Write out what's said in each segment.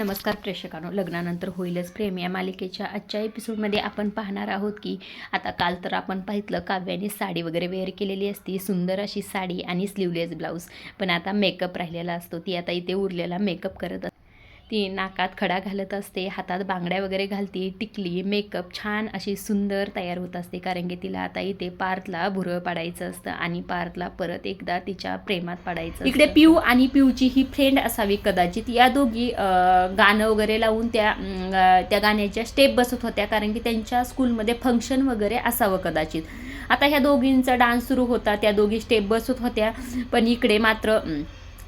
नमस्कार प्रेक्षकांनो लग्नानंतर होईलच प्रेम. या मालिकेच्या आजच्या एपिसोडमध्ये आपण पाहणार आहोत की आता काल तर आपण पाहितलं काव्याने साडी वगैरे वेअर केलेली असती सुंदर अशी साडी आणि स्लीवलेस ब्लाऊज पण आता मेकअप राहिलेला असतो ती आता इथे उरलेला मेकअप करत असते ती नाकात खडा घालत असते हातात बांगड्या वगैरे घालते टिकली मेकअप छान अशी सुंदर तयार होत असते. कारण की तिला आता इथे पार्थला भुरळ पाडायचं असतं आणि पार्थला परत एकदा तिच्या प्रेमात पाडायचं इकडे पिऊ आणि पिऊची ही फ्रेंड असावी कदाचित. या दोघी गाणं वगैरे लावून त्या त्या गाण्याच्या स्टेप बसत होत्या. कारण की त्यांच्या स्कूलमध्ये फंक्शन वगैरे असावं कदाचित. आता ह्या दोघींचा डान्स सुरू होता. त्या दोघी स्टेप बसत होत्या. पण इकडे मात्र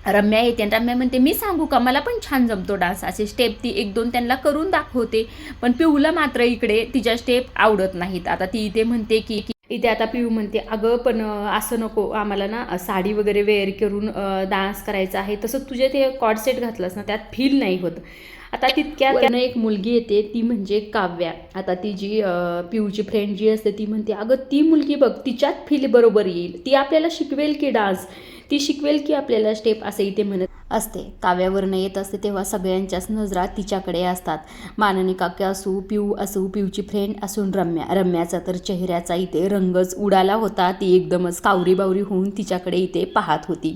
रम्या येते. आणि रम्या म्हणते मी सांगू का? मला पण छान जमतो डान्स. असे स्टेप ती एक दोन त्यांना करून दाखवते. पण पिऊला मात्र इकडे तिच्या स्टेप आवडत नाहीत. आता ती इथे म्हणते की इथे आता पिऊ म्हणते अगं पण असं नको. आम्हाला ना साडी वगैरे वेअर करून डान्स करायचा आहे. तसं तुझे ते कॉड सेट घातलंस ना त्यात फील नाही होत. आता तितक्यात एक मुलगी येते ती म्हणजे काव्या. आता ती जी पिऊची फ्रेंड जी असते ती म्हणते अगं ती मुलगी बघ तिच्यात फील बरोबर येईल. ती आपल्याला शिकवेल की डान्स ती शिकवेल की आपल्याला स्टेप असं इथे म्हणत असते. काव्यावरनं येत असते तेव्हा सगळ्यांच्याच नजरा तिच्याकडे असतात. माननी काका असू पिऊ असू पिऊची फ्रेंड असून रम्या. रम्याचा तर चेहऱ्याचा इथे रंगच उडाला होता. ती एकदमच कावरी बावरी होऊन तिच्याकडे इथे पाहत होती.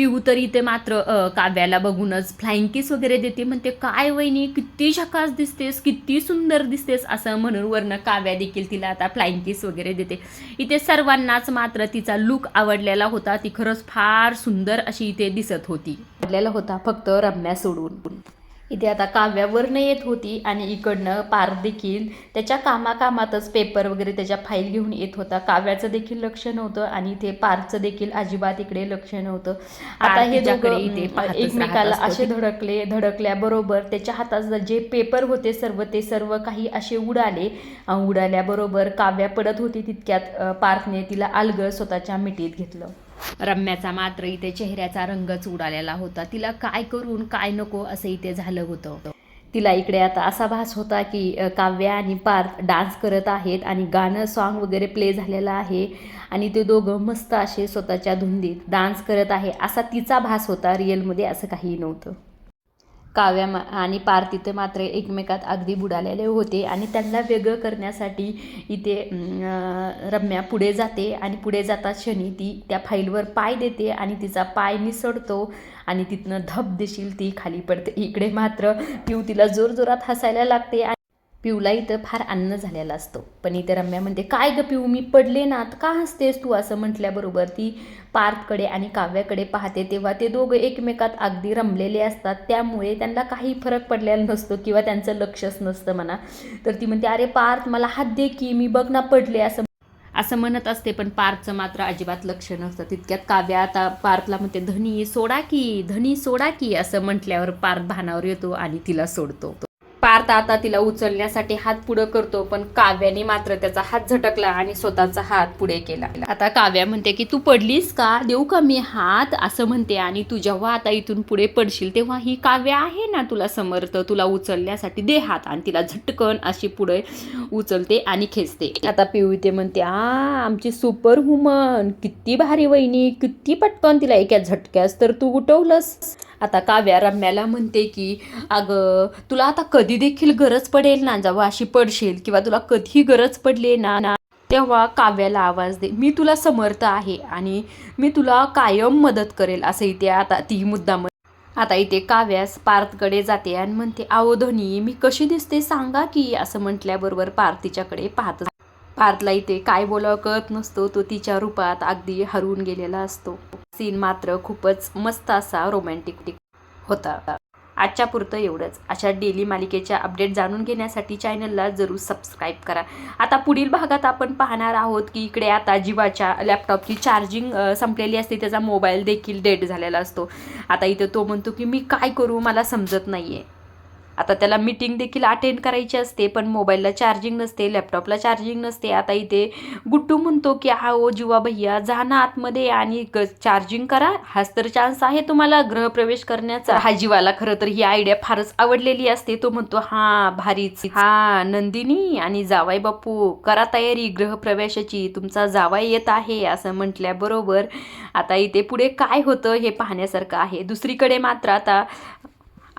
पिऊ तर इथे मात्र काव्याला बघूनच फ्लाइंग किस वगैरे देते. म्हणते काय वहिनी किती झकास दिसतेस किती सुंदर दिसतेस असं म्हणून वरनं काव्या देखील तिला आता फ्लाइंग किस वगैरे देते. इथे सर्वांनाच मात्र तिचा लुक आवडलेला होता. ती खरंच फार सुंदर अशी इथे दिसत होती. आवडलेला होता फक्त रम्या सोडून. इथे आता काव्यावरनं येत होती आणि इकडनं पार देखील त्याच्या कामाकामातच पेपर वगैरे त्याच्या फाईल घेऊन येत होता. काव्याचं देखील लक्ष नव्हतं आणि इथे पारचं देखील अजिबात इकडे लक्ष नव्हतं. आता हे दोघं एकमेकाला. असे धडकले धडकल्याबरोबर त्याच्या हातात जे पेपर होते सर्व ते सर्व काही असे उडाले. उडाल्याबरोबर काव्या पडत होती तितक्यात पार्थने तिला अलगद स्वतःच्या मिठीत घेतलं. रम्याचा मात्र इथे चेहऱ्याचा रंगच उडालेला होता. तिला काय करून काय नको असं इथे झालं होतं. तिला इकडे आता असा भास होता की काव्या आणि पार्थ डान्स करत आहेत आणि गाणं सॉन्ग वगैरे प्ले झालेलं आहे आणि ते दोघं मस्त असे स्वतःच्या धुंदीत डान्स करत आहे असा तिचा भास होता रिअलमध्ये असं काही नव्हतं. काव्या मा- आणि पार्थ तिथे मात्र एकमेकात अगदी बुडालेले होते आणि त्यांना वेगळं करण्यासाठी इथे रम्या पुढे जाते आणि पुढे जाता क्षणी ती त्या फाईलवर पाय देते आणि तिचा पाय निसडतो आणि तिथनं धप देशील ती खाली पडते. इकडे मात्र पिऊ तिला जोरजोरात हसायला लागते आणि पिऊला इथं फार अन्न झालेला असतो. पण इथे रम्या म्हणते काय ग पिऊ मी पडले ना तर का हसतेस तू? असं म्हटल्याबरोबर ती पार्थकडे आणि काव्याकडे पाहते. तेव्हा ते दोघं एकमेकात अगदी रमलेले असतात. त्यामुळे त्यांना काही फरक पडलेला नसतो किंवा त्यांचं लक्षच नसतं म्हणा. तर ती म्हणते अरे पार्थ मला हात दे की मी बघ ना पडले. असं असं म्हणत असते पण पार्थचं मात्र अजिबात लक्ष नसतं. तितक्यात काव्या आता पार्थला म्हणते धनी सोडा की धनी सोडा की असं म्हटल्यावर पार्थ भानावर येतो आणि तिला सोडतो. पार्थ आता तिला उचलण्यासाठी हात पुढं करतो पण काव्याने मात्र त्याचा हात झटकला आणि स्वतःचा हात पुढे केला. आता काव्या म्हणते की तू पडलीस का? देऊ का मी हात? असं म्हणते आणि तू जेव्हा आता इथून पुढे पडशील तेव्हा ही काव्या आहे ना तुला समर्थ? तुला उचलण्यासाठी दे हात. आणि तिला झटकन अशी पुढे उचलते आणि खेचते. आता पिऊ ते म्हणते आ आमची सुपर हुमन किती भारी वहिनी किती पटकन तिला एका झटक्यास तर तू उठवलंस. आता काव्या रम्याला म्हणते की अगं तुला आता कधी देखील गरज पडेल ना? जावं अशी पडशील किंवा तुला कधी गरज पडली ना ना? तेव्हा काव्याला आवाज दे मी तुला समर्थ आहे आणि मी तुला कायम मदत करेल असं इथे आता ती मुद्दा आता इथे काव्यास पार्थकडे जाते आणि म्हणते आहो धोनी मी कशी दिसते सांगा की असं म्हटल्याबरोबर पार्थ तिच्याकडे पाहत पार्थला इथे काय बोलावं कळत नसतो तो तिच्या रूपात अगदी हरवून गेलेला असतो. सीन मात्र खूपच मस्त असा रोमॅन्टिक होता. आजच्या पुरतं एवढंच. अशा डेली मालिकेच्या अपडेट जाणून घेण्यासाठी चॅनलला जरूर सबस्क्राईब करा. आता पुढील भागात आपण पाहणार आहोत की इकडे आता जीवाच्या लॅपटॉपची चार्जिंग संपलेली असते. त्याचा मोबाईल देखील डेड झालेला असतो. आता इथं तो म्हणतो की मी काय करू? मला समजत नाही आहे आता त्याला मीटिंग देखील अटेंड करायची असते पण मोबाईलला चार्जिंग नसते लॅपटॉपला चार्जिंग नसते. आता इथे गुट्टू म्हणतो की हा ओ जीवा भैया जा ना आतमध्ये आणि चार्जिंग करा. हाच तर चान्स आहे तुम्हाला गृहप्रवेश करण्याचा. हा जीवाला खरं तर ही आयडिया फारच आवडलेली असते. तो म्हणतो हा भारीच. हा नंदिनी आणि जावाई बापू करा तयारी गृहप्रवेशाची. तुमचा जावाई येत आहे असं म्हटल्याबरोबर आता इथे पुढे काय होतं हे पाहण्यासारखं आहे. दुसरीकडे मात्र आता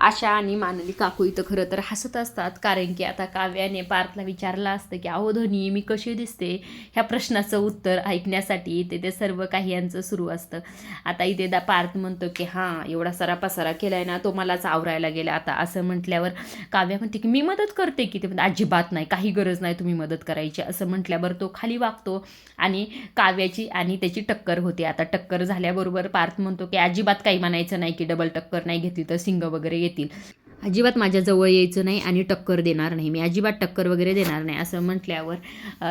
आशा आणि मानली काकू इथं खरं तर हसत असतात. कारण की आता काव्याने पार्थला विचारलं असतं की अहो धोनी मी कशी दिसते? ह्या प्रश्नाचं उत्तर ऐकण्यासाठी इथे ते सर्व काही यांचं सुरू असतं. आता इथे दा पार्थ म्हणतो की हां एवढा सारा पसारा केला आहे ना तो मलाच आवरायला गेला आता. असं म्हटल्यावर काव्या म्हणते की मी मदत करते की? ते म्हणते अजिबात नाही काही गरज नाही तुम्ही मदत करायची. असं म्हटल्यावर तो खाली वागतो आणि काव्याची आणि त्याची टक्कर होते. आता टक्कर झाल्याबरोबर पार्थ म्हणतो की अजिबात काही म्हणायचं नाही की डबल टक्कर नाही घेतली तर सिंग वगैरे येतील. अजिबात माझ्याजवळ यायचं नाही आणि टक्कर देणार नाही. मी अजिबात टक्कर वगैरे देणार नाही असं म्हटल्यावर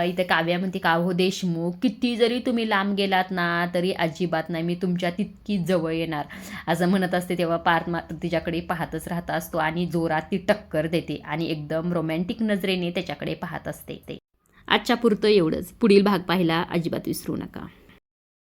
इथं काव्या म्हणते का हो देशमुख किती जरी तुम्ही लांब गेलात ना तरी अजिबात नाही मी तुमच्या तितकी जवळ येणार. असं म्हणत असते तेव्हा पार्थ मात्र तिच्याकडे पाहतच राहत असतो आणि जोरात ती टक्कर देते आणि एकदम रोमॅन्टिक नजरेने त्याच्याकडे पाहत असते ते. आजच्या पुरतं एवढंच. पुढील भाग पाहायला अजिबात विसरू नका.